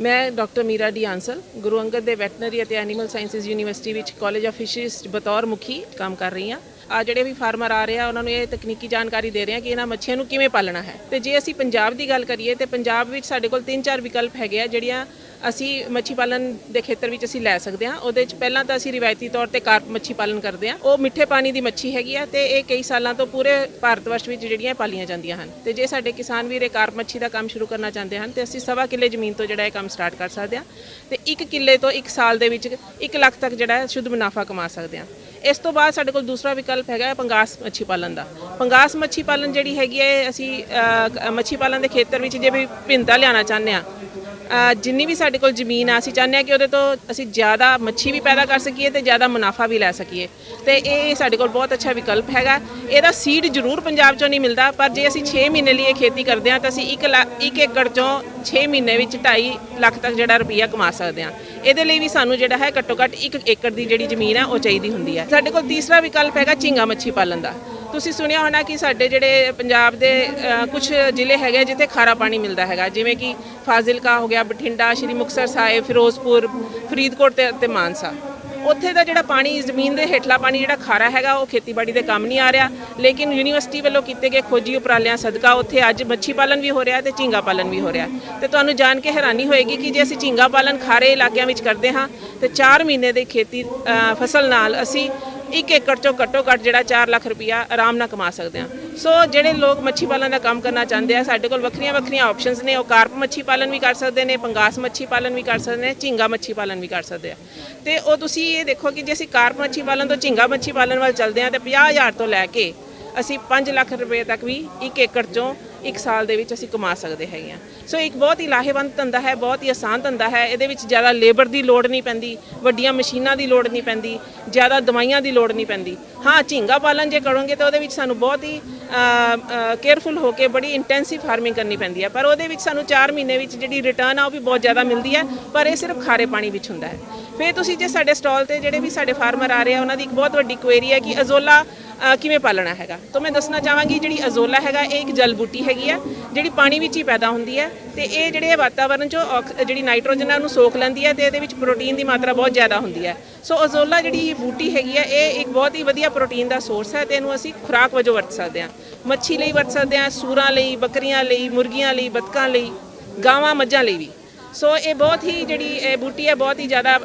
ਮੈਂ doctor Meera D Ansal Guru Angad ਦੇ veterinary ਅਤੇ ਐਨੀਮਲ ਸਾਇੰਸਜ਼ ਯੂਨੀਵਰਸਿਟੀ ਵਿੱਚ ਕਾਲਜ ਆਫ ਫਿਸ਼ਰੀਜ਼ ਬਤੌਰ ਮੁਖੀ ਕੰਮ ਕਰ ਰਹੀ ਹਾਂ। ਆ ਜਿਹੜੇ ਵੀ ਫਾਰਮਰ ਆ ਰਹੇ ਆ, ਉਹਨਾਂ ਨੂੰ ਇਹ ਤਕਨੀਕੀ ਜਾਣਕਾਰੀ ਦੇ ਰਹੇ ਆ ਕਿ ਇਹਨਾਂ ਮੱਛੀਆਂ ਨੂੰ ਕਿਵੇਂ ਪਾਲਣਾ ਹੈ। ਤੇ ਜੇ ਅਸੀਂ ਪੰਜਾਬ ਦੀ ਗੱਲ ਕਰੀਏ, ਤੇ ਪੰਜਾਬ ਵਿੱਚ ਸਾਡੇ ਕੋਲ ਤਿੰਨ ਚਾਰ ਵਿਕਲਪ ਹੈਗੇ ਆ, ਜਿਹੜੀਆਂ ਅਸੀਂ ਮੱਛੀ ਪਾਲਣ ਦੇ ਖੇਤਰ ਵਿੱਚ ਅਸੀਂ ਲੈ ਸਕਦੇ ਹਾਂ। ਉਹਦੇ ਵਿੱਚ ਪਹਿਲਾਂ ਤਾਂ ਅਸੀਂ ਰਿਵਾਇਤੀ ਤੌਰ ਤੇ ਕਾਰਪ ਮੱਛੀ ਪਾਲਣ ਕਰਦੇ ਹਾਂ। ਉਹ ਮਿੱਠੇ ਪਾਣੀ ਦੀ ਮੱਛੀ ਹੈਗੀ ਆ ਤੇ ਇਹ ਕਈ ਸਾਲਾਂ ਤੋਂ ਪੂਰੇ ਭਾਰਤ ਵਰਸ਼ ਵਿੱਚ ਜਿਹੜੀਆਂ ਪਾਲੀਆਂ ਜਾਂਦੀਆਂ ਹਨ। ਤੇ ਜੇ ਸਾਡੇ ਕਿਸਾਨ ਵੀਰ ਇਹ ਕਾਰਪ ਮੱਛੀ ਦਾ ਕੰਮ ਸ਼ੁਰੂ ਕਰਨਾ ਚਾਹੁੰਦੇ ਹਨ, ਤੇ ਅਸੀਂ ਸਵਾ ਕਿੱਲੇ ਜ਼ਮੀਨ ਤੋਂ ਜਿਹੜਾ ਇਹ ਕੰਮ ਸਟਾਰਟ ਕਰ ਸਕਦੇ ਹਾਂ। ਤੇ 1 ਕਿੱਲੇ ਤੋਂ 1 ਸਾਲ ਦੇ ਵਿੱਚ 1 ਲੱਖ ਤੱਕ ਜਿਹੜਾ ਸ਼ੁੱਧ ਮੁਨਾਫਾ ਕਮਾ ਸਕਦੇ ਹਾਂ। ਇਸ ਤੋਂ ਬਾਅਦ ਸਾਡੇ ਕੋਲ ਦੂਸਰਾ ਵਿਕਲਪ ਹੈਗਾ ਪੰਗਾਸ ਮੱਛੀ ਪਾਲਣ ਦਾ। ਪੰਗਾਸ ਮੱਛੀ ਪਾਲਣ ਜਿਹੜੀ ਹੈਗੀ ਹੈ, ਅਸੀਂ ਮੱਛੀ ਪਾਲਣ ਦੇ ਖੇਤਰ ਵਿੱਚ ਜੇ ਵੀ ਭਿੰਨਤਾ ਲਿਆਉਣਾ ਚਾਹੁੰਦੇ ਆ ਜਿੰਨੀ ਵੀ ਸਾਡੇ ਕੋਲ ਜ਼ਮੀਨ ਆ, ਅਸੀਂ ਚਾਹੁੰਦੇ ਆ ਕਿ ਉਹਦੇ ਤੋਂ ਅਸੀਂ ਜ਼ਿਆਦਾ ਮੱਛੀ ਵੀ ਪੈਦਾ ਕਰ ਸਕੀਏ ਤੇ ਜ਼ਿਆਦਾ ਮੁਨਾਫਾ ਵੀ ਲੈ ਸਕੀਏ। ਤੇ ਇਹ ਸਾਡੇ ਕੋਲ ਬਹੁਤ ਅੱਛਾ ਵਿਕਲਪ ਹੈਗਾ। ਇਹਦਾ ਸੀਡ ਜ਼ਰੂਰ ਪੰਜਾਬ ਚੋਂ ਨਹੀਂ ਮਿਲਦਾ, ਪਰ ਜੇ ਅਸੀਂ 6 ਮਹੀਨੇ ਲਈ ਇਹ ਖੇਤੀ ਕਰਦੇ ਆ ਤਾਂ ਅਸੀਂ 1 1 ਏਕੜ ਚੋਂ 6 ਮਹੀਨੇ ਵਿੱਚ 2.5 ਲੱਖ ਤੱਕ ਜਿਹੜਾ ਰੁਪਈਆ ਕਮਾ ਸਕਦੇ ਆ ਇਹਦੇ ਲਈ ਵੀ ਸਾਨੂੰ ਜਿਹੜਾ ਹੈ ਘੱਟੋ ਘੱਟ 1 ਏਕੜ ਦੀ ਜਿਹੜੀ ਜ਼ਮੀਨ ਹੈ ਉਹ ਚਾਹੀਦੀ ਹੁੰਦੀ ਹੈ ਸਾਡੇ ਕੋਲ ਤੀਸਰਾ ਵਿਕਲਪ ਹੈਗਾ ਝੀਂਗਾ ਮੱਛੀ ਪਾਲਣ ਦਾ। ਤੁਸੀਂ ਸੁਣਿਆ ਹੋਣਾ ਕਿ ਸਾਡੇ ਜਿਹੜੇ ਪੰਜਾਬ ਦੇ ਕੁਝ ਜ਼ਿਲ੍ਹੇ ਹੈਗੇ ਜਿੱਥੇ ਖਾਰਾ ਪਾਣੀ ਮਿਲਦਾ ਹੈਗਾ, ਜਿਵੇਂ ਕਿ ਫਾਜ਼ਿਲਕਾ ਹੋ ਗਿਆ, ਬਠਿੰਡਾ, ਸ਼੍ਰੀ ਮੁਕਤਸਰ ਸਾਹਿਬ, ਫਿਰੋਜ਼ਪੁਰ, ਫਰੀਦਕੋਟ ਤੇ ਤੇ ਮਾਨਸਾ। ਉੱਥੇ ਦਾ ਜਿਹੜਾ ਪਾਣੀ, ਜ਼ਮੀਨ ਦੇ ਹੇਠਲਾ ਪਾਣੀ ਜਿਹੜਾ ਖਾਰਾ ਹੈਗਾ, ਉਹ ਖੇਤੀਬਾੜੀ ਦੇ ਕੰਮ ਨਹੀਂ ਆ ਰਿਹਾ। ਲੇਕਿਨ ਯੂਨੀਵਰਸਿਟੀ ਵੱਲੋਂ ਕੀਤੇ ਗਏ ਖੋਜੀ ਉਪਰਾਲਿਆਂ ਸਦਕਾ ਉੱਥੇ ਅੱਜ ਮੱਛੀ ਪਾਲਣ ਵੀ ਹੋ ਰਿਹਾ ਤੇ ਝੀਂਗਾ ਪਾਲਣ ਵੀ ਹੋ ਰਿਹਾ। ਤੇ ਤੁਹਾਨੂੰ ਜਾਣ ਕੇ ਹੈਰਾਨੀ ਹੋਏਗੀ ਕਿ ਜੇ ਅਸੀਂ ਝੀਂਗਾ ਪਾਲਣ ਖਾਰੇ ਇਲਾਕਿਆਂ ਵਿੱਚ ਕਰਦੇ ਹਾਂ, ਤੇ 4 ਮਹੀਨੇ ਦੇ ਖੇਤੀ ਫਸਲ ਨਾਲ ਅਸੀਂ 1 ਏਕੜ ਚੋਂ ਘੱਟੋ ਘੱਟ ਜਿਹੜਾ 4 ਲੱਖ ਰੁਪਇਆ ਆਰਾਮ ਨਾਲ ਕਮਾ ਸਕਦੇ ਹਾਂ। ਸੋ ਜਿਹੜੇ ਲੋਕ ਮੱਛੀ ਪਾਲਣ ਦਾ ਕੰਮ ਕਰਨਾ ਚਾਹੁੰਦੇ ਆ, ਸਾਡੇ ਕੋਲ ਵੱਖਰੀਆਂ ਵੱਖਰੀਆਂ ਆਪਸ਼ਨਸ ਨੇ। ਉਹ ਕਾਰਪ ਮੱਛੀ ਪਾਲਣ ਵੀ ਕਰ ਸਕਦੇ ਨੇ, ਪੰਗਾਸ ਮੱਛੀ ਪਾਲਣ ਵੀ ਕਰ ਸਕਦੇ ਨੇ, ਝੀਂਗਾ ਮੱਛੀ ਪਾਲਣ ਵੀ ਕਰ ਸਕਦੇ ਆ। ਤੇ ਉਹ ਤੁਸੀਂ ਇਹ ਦੇਖੋ ਕਿ ਜੇ ਅਸੀਂ ਕਾਰਪ ਮੱਛੀ ਪਾਲਣ ਤੋਂ ਝੀਂਗਾ ਮੱਛੀ ਪਾਲਣ ਵੱਲ ਚੱਲਦੇ ਆ ਤੇ 50000 ਤੋਂ ਲੈ ਕੇ ਅਸੀਂ 5 ਲੱਖ ਰੁਪਏ ਤੱਕ ਵੀ 1 ਏਕੜ ਚੋਂ ਇੱਕ ਸਾਲ ਦੇ ਵਿੱਚ ਅਸੀਂ ਕਮਾ ਸਕਦੇ ਹੈਗੇ ਆ ਸੋ ਇੱਕ ਬਹੁਤ ਹੀ ਲਾਹੇਵੰਦ ਧੰਦਾ ਹੈ, ਬਹੁਤ ਹੀ ਆਸਾਨ ਧੰਦਾ ਹੈ। ਇਹਦੇ ਵਿੱਚ ਜ਼ਿਆਦਾ ਲੇਬਰ ਦੀ ਲੋੜ ਨਹੀਂ ਪੈਂਦੀ, ਵੱਡੀਆਂ ਮਸ਼ੀਨਾਂ ਦੀ ਲੋੜ ਨਹੀਂ ਪੈਂਦੀ, ਜ਼ਿਆਦਾ ਦਵਾਈਆਂ ਦੀ ਲੋੜ ਨਹੀਂ ਪੈਂਦੀ। ਹਾਂ, ਝੀਂਗਾ ਪਾਲਣ ਜੇ ਕਰੋਗੇ ਤਾਂ ਉਹਦੇ ਵਿੱਚ ਸਾਨੂੰ ਬਹੁਤ ਹੀ ਕੇਅਰਫੁਲ ਹੋ ਕੇ ਬੜੀ ਇੰਟੈਂਸਿਵ ਫਾਰਮਿੰਗ ਕਰਨੀ ਪੈਂਦੀ ਹੈ। ਪਰ ਉਹਦੇ ਵਿੱਚ ਸਾਨੂੰ 4 ਮਹੀਨੇ ਵਿੱਚ ਜਿਹੜੀ ਰਿਟਰਨ ਆ ਉਹ ਵੀ ਬਹੁਤ ਜ਼ਿਆਦਾ ਮਿਲਦੀ ਹੈ, ਪਰ ਇਹ ਸਿਰਫ ਖਾਰੇ ਪਾਣੀ ਵਿੱਚ ਹੁੰਦਾ ਹੈ। ਫਿਰ ਤੁਸੀਂ ਜੇ ਸਾਡੇ ਸਟਾਲ ਤੇ ਜਿਹੜੇ ਵੀ ਸਾਡੇ ਫਾਰਮਰ ਆ ਰਹੇ ਆ, ਉਹਨਾਂ ਦੀ ਇੱਕ ਬਹੁਤ ਵੱਡੀ ਕੁਐਰੀ ਹੈ ਕਿ ਅਜ਼ੋਲਾ ਕਿਵੇਂ ਪਾਲਣਾ ਹੈਗਾ? ਤਾਂ ਮੈਂ ਦੱਸਣਾ ਚਾਹਾਂਗੀ, ਜਿਹੜੀ ਅਜ਼ੋਲਾ ਹੈਗਾ, ਇਹ ਇੱਕ ਜਲ ਬੂਟੀ ਹੈਗੀ ਆ, ਜਿਹੜੀ ਪਾਣੀ ਵਿੱਚ ਹੀ ਪੈਦਾ ਹੁੰਦੀ ਹੈ ਤੇ ਇਹ ਜਿਹੜੇ ਵਾਤਾਵਰਣ ਚੋਂ ਆਕ- ਜਿਹੜੀ ਨਾਈਟ੍ਰੋਜਨ ਹੈ ਉਹਨੂੰ ਸੋਖ ਲੈਂਦੀ ਹੈ ਤੇ ਇਹਦੇ ਵਿੱਚ ਪ੍ਰੋਟੀਨ ਦੀ ਮਾਤਰਾ ਬਹੁਤ ਜ਼ਿਆਦਾ ਹੁੰਦੀ ਹੈ ਸੋ ਅਜ਼ੋਲਾ ਜਿਹੜੀ ਬੂਟੀ ਹੈਗੀ ਹੈ ਇਹ ਇੱਕ ਬਹੁਤ ਹੀ ਵਧੀਆ ਪ੍ਰੋਟੀਨ ਦਾ ਸੋਰਸ ਹੈ ਤੇ ਇਹਨੂੰ ਅਸੀਂ ਖੁਰਾਕ ਵਜੋਂ ਵਰਤ ਸਕਦੇ ਹਾਂ ਮੱਛੀ ਲਈ ਵਰਤ ਸਕਦੇ ਹਾਂ ਸੂਰਾਂ ਲਈ, ਬੱਕਰੀਆਂ ਲਈ, ਮੁਰਗੀਆਂ ਲਈ, ਬਤਕਾਂ ਲਈ, ਗਾਵਾਂ, ਮੱਝਾਂ ਲਈ ਵੀ। ਸੋ ਇਹ ਬਹੁਤ ਹੀ ਜਿਹੜੀ ਇਹ ਬੂਟੀ ਹੈ, ਬਹੁਤ ਹੀ ਜ਼ਿਆਦਾ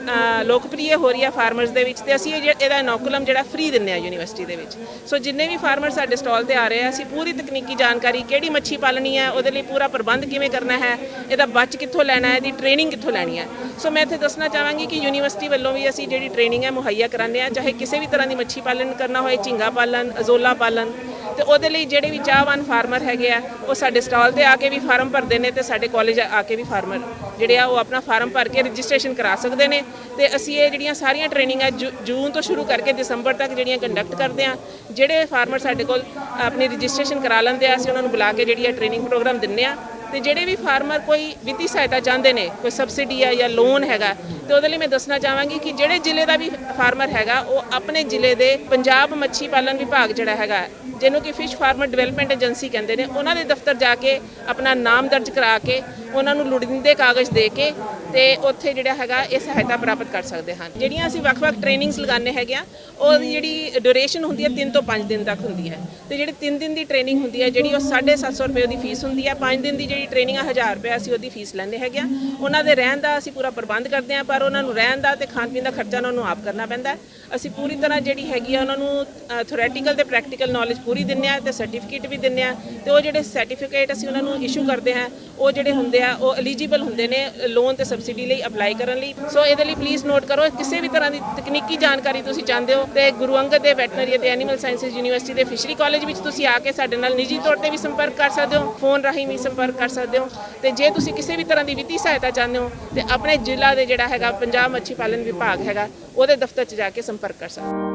ਲੋਕਪ੍ਰਿਯ ਹੋ ਰਹੀ ਹੈ ਫਾਰਮਰਸ ਦੇ ਵਿੱਚ ਤੇ ਅਸੀਂ ਇਹ ਜਿਹੜਾ- ਇਹਦਾ ਇਨੋਕੂਲਮ ਜਿਹੜਾ ਫ੍ਰੀ ਦਿੰਦੇ ਆ ਯੂਨੀਵਰਸਿਟੀ ਦੇ ਵਿੱਚ। ਸੋ ਜਿੰਨੇ ਵੀ ਫਾਰਮਰ ਸਾਡੇ ਸਟਾਲ ਤੇ ਆ ਰਹੇ ਆ, ਅਸੀਂ ਪੂਰੀ ਤਕਨੀਕੀ ਜਾਣਕਾਰੀ ਕਿਹੜੀ ਮੱਛੀ ਪਾਲਣੀ ਹੈ, ਉਹਦੇ ਲਈ ਪੂਰਾ ਪ੍ਰਬੰਧ ਕਿਵੇਂ ਕਰਨਾ ਹੈ, ਇਹਦਾ ਬੱਚ ਕਿੱਥੋਂ ਲੈਣਾ ਹੈ, ਇਹਦੀ ਟ੍ਰੇਨਿੰਗ ਕਿੱਥੋਂ ਲੈਣੀ ਹੈ। ਸੋ ਮੈਂ ਇੱਥੇ ਦੱਸਣਾ ਚਾਹਾਂਗੀ ਕਿ ਯੂਨੀਵਰਸਿਟੀ ਵੱਲੋਂ ਵੀ ਅਸੀਂ ਜਿਹੜੀ ਟ੍ਰੇਨਿੰਗ ਹੈ ਮੁਹੱਈਆ ਕਰਾਉਂਦੇ ਆ ਚਾਹੇ ਕਿਸੇ ਵੀ ਤਰ੍ਹਾਂ ਦੀ ਮੱਛੀ ਪਾਲਣ ਕਰਨਾ ਹੋਏ, ਝੀਂਗਾ ਪਾਲਣ, ਅਜ਼ੋਲਾ ਪਾਲਣ ਤੇ ਉਹਦੇ ਲਈ ਜਿਹੜੇ ਵੀ ਚਾਹਵਾਨ ਫਾਰਮਰ ਹੈਗੇ ਆ, ਉਹ ਸਾਡੇ ਸਟਾਲ ਤੇ ਆ ਕੇ ਵੀ ਫਾਰਮ ਭਰਦੇ ਨੇ ਤੇ ਸਾਡੇ ਕਾਲਜ ਆ ਕੇ ਵੀ ਫਾਰਮਰ ਜਿਹੜੇ ਆ, ਉਹ ਆਪਣਾ ਫਾਰਮ ਭਰ ਕੇ ਰਜਿਸਟ੍ਰੇਸ਼ਨ ਕਰਾ ਸਕਦੇ ਨੇ ਤੇ ਅਸੀਂ ਇਹ ਜਿਹੜੀਆਂ ਸਾਰੀਆਂ ਟ੍ਰੇਨਿੰਗ ਆ ਜੂ- ਜੂਨ ਤੋਂ ਸ਼ੁਰੂ ਕਰਕੇ ਦਸੰਬਰ ਤੱਕ ਜਿਹੜੀਆਂ ਕੰਡਕਟ ਕਰਦੇ ਆ ਜਿਹੜੇ ਫਾਰਮਰ ਸਾਡੇ ਕੋਲ ਆਪਣੀ ਰਜਿਸਟ੍ਰੇਸ਼ਨ ਕਰਾ ਲੈਂਦੇ ਆ, ਅਸੀਂ ਉਹਨਾਂ ਨੂੰ ਬੁਲਾ ਕੇ ਜਿਹੜੀ ਆ ਟ੍ਰੇਨਿੰਗ ਪ੍ਰੋਗਰਾਮ ਦਿੰਨੇ ਆ ਤੇ ਜਿਹੜੇ ਵੀ ਫਾਰਮਰ ਕੋਈ ਵਿੱਤੀ ਸਹਾਇਤਾ ਚਾਹੁੰਦੇ ਨੇ, ਕੋਈ ਸਬਸਿਡੀ ਆ ਜਾਂ ਲੋਨ ਹੈਗਾ ਤੇ ਉਹਦੇ ਲਈ ਮੈਂ ਦੱਸਣਾ ਚਾਹਾਂਗੀ ਕਿ ਜਿਹੜੇ ਜ਼ਿਲ੍ਹੇ ਦਾ ਵੀ ਫਾਰਮਰ ਹੈਗਾ, ਉਹ ਆਪਣੇ ਜ਼ਿਲ੍ਹੇ ਦੇ ਪੰਜਾਬ ਮੱਛੀ ਪਾਲਣ ਵਿਭਾਗ ਜਿਹੜਾ ਹੈਗਾ, ਜਿਹਨੂੰ ਕਿ ਫਿਸ਼ ਫਾਰਮਰ ਡਿਵੈਲਪਮੈਂਟ ਏਜੰਸੀ ਕਹਿੰਦੇ ਨੇ, ਉਹਨਾਂ ਦੇ ਦਫ਼ਤਰ ਜਾ ਕੇ ਆਪਣਾ ਨਾਮ ਦਰਜ ਕਰਾ ਕੇ, ਉਹਨਾਂ ਨੂੰ ਲੋੜੀਂਦੇ ਕਾਗਜ਼ ਦੇ ਕੇ ਤੇ ਉੱਥੇ ਜਿਹੜਾ ਹੈਗਾ ਇਹ ਸਹਾਇਤਾ ਪ੍ਰਾਪਤ ਕਰ ਸਕਦੇ ਹਨ। ਜਿਹੜੀਆਂ ਅਸੀਂ ਵੱਖ-ਵੱਖ ਟ੍ਰੇਨਿੰਗਸ ਲਗਾਉਂਦੇ ਹੈਗੇ ਆ ਉਹਦੀ ਜਿਹੜੀ ਡਿਊਰੇਸ਼ਨ ਹੁੰਦੀ ਹੈ 3 ਤੋਂ 5 ਦਿਨ ਤੱਕ ਹੁੰਦੀ ਹੈ। ਤੇ ਜਿਹੜੀ 3 ਦਿਨ ਦੀ ਟ੍ਰੇਨਿੰਗ ਹੁੰਦੀ ਹੈ, ਜਿਹੜੀ ਉਹ 750 ਰੁਪਏ ਉਹਦੀ ਫੀਸ ਹੁੰਦੀ ਹੈ। 5 ਦਿਨ ਦੀ ਜਿਹੜੀ ਟ੍ਰੇਨਿੰਗ ਆ 1000 ਰੁਪਏ ਅਸੀਂ ਉਹਦੀ ਫੀਸ ਲੈਂਦੇ ਹੈਗੇ ਆ। ਉਹਨਾਂ ਦੇ ਰਹਿਣ ਦਾ ਅਸੀਂ ਪੂਰਾ ਪ੍ਰਬੰਧ ਕਰਦੇ ਆ ਪਰ ਉਹਨਾਂ ਨੂੰ ਰਹਿਣ ਦਾ ਤੇ ਖਾਣ ਪੀਣ ਦਾ ਖਰਚਾ ਉਹਨਾਂ ਨੂੰ ਆਪ ਕਰਨਾ ਪੈਂਦਾ ਅਸੀਂ ਪੂਰੀ ਤਰ੍ਹਾਂ ਜਿਹੜੀ ਹੈਗੀ ਆ, ਉਹਨਾਂ ਨੂੰ ਥਿਓਰੈਟੀਕਲ ਤੇ ਪ੍ਰੈਕਟੀਕਲ ਨੌਲੇਜ ਪੂਰੀ ਦਿੰਨੇ ਆ ਤੇ ਸਰਟੀਫਿਕੇਟ ਵੀ ਦਿੰਨੇ ਆ ਤੇ ਉਹ ਜਿਹੜੇ ਸਰਟੀਫਿਕੇਟ ਅਸੀਂ ਉਹਨਾਂ ਨੂੰ ਇਸ਼ੂ ਕਰਦੇ ਹਾਂ, ਉਹ ਜਿਹੜੇ ਹੁੰਦੇ ਆ, ਉਹ ਐਲੀਜੀਬਲ ਹੁੰਦੇ ਨੇ ਲੋਨ ਤੇ ਸਬਸਿਡੀ ਲਈ ਅਪਲਾਈ ਕਰਨ ਲਈ। ਸੋ ਇਹਦੇ ਲਈ ਪਲੀਜ਼ ਨੋਟ ਕਰੋ, ਕਿਸੇ ਵੀ ਤਰ੍ਹਾਂ ਦੀ ਤਕਨੀਕੀ ਜਾਣਕਾਰੀ ਤੁਸੀਂ ਚਾਹੁੰਦੇ ਹੋ, ਤੇ ਗੁਰੂ ਅੰਗਦ ਦੇ ਵੈਟਰਨਰੀ ਅਤੇ ਐਨੀਮਲ ਸਾਇੰਸਜ਼ ਯੂਨੀਵਰਸਿਟੀ ਦੇ ਫਿਸ਼ਰੀ ਕਾਲਜ ਵਿੱਚ ਤੁਸੀਂ ਆ ਕੇ ਸਾਡੇ ਨਾਲ ਨਿੱਜੀ ਤੌਰ ਤੇ ਵੀ ਸੰਪਰਕ ਕਰ ਸਕਦੇ ਹੋ ਫੋਨ ਰਾਹੀਂ ਵੀ ਸੰਪਰਕ ਕਰ ਸਕਦੇ ਹੋ। ਤੇ ਜੇ ਤੁਸੀਂ ਕਿਸੇ ਵੀ ਤਰ੍ਹਾਂ ਦੀ ਵਿੱਤੀ ਸਹਾਇਤਾ ਚਾਹੁੰਦੇ ਹੋ, ਤੇ ਆਪਣੇ ਜ਼ਿਲ੍ਹਾ ਦੇ ਜਿਹੜਾ ਹੈਗਾ ਪੰਜਾਬ ਮੱਛੀ ਪਾਲਣ ਵਿਭਾਗ ਹੈਗਾ, ਉਹਦੇ ਦਫ਼ਤਰ 'ਚ ਜਾ ਕੇ ਸੰਪਰਕ ਕਰ ਸਕਦੇ ਹੋ।